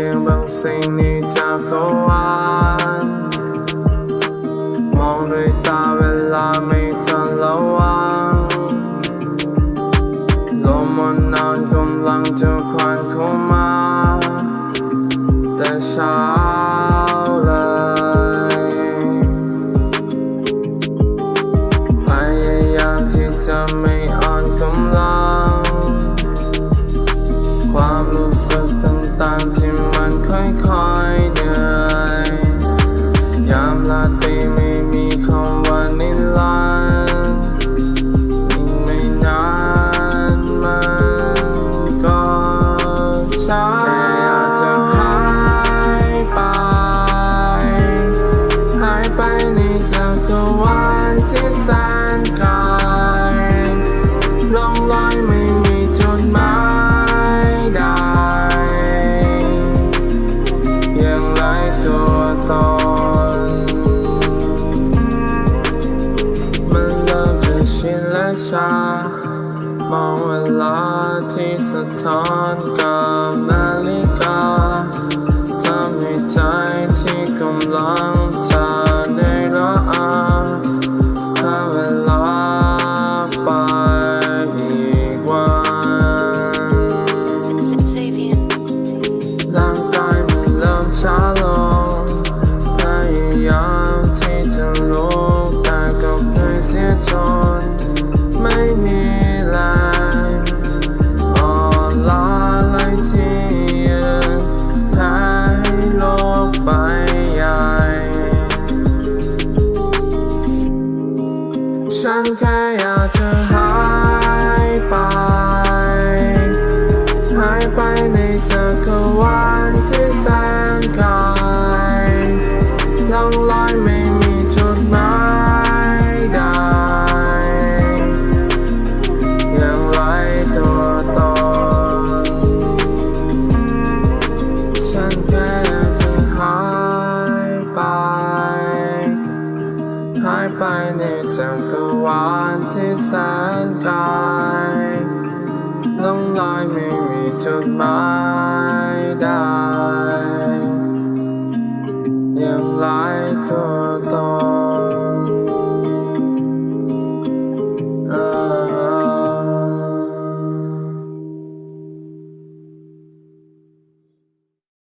ยังบางสิ่งนี้จากกวานมองด้วยตาเวลาไม่ทันระวังลมมันนานกำลังจะผ่านเข้ามา แต่เช้าเลยพยายามที่จะไม่ ชามองเวลาที่สะท้อนกับนาฬิกาทำให้ใจที่กำลัง ฉันแค่อ หวานที่แสนไกลลงลอยไม่มีจุดหมายได้ยังไร้ตัว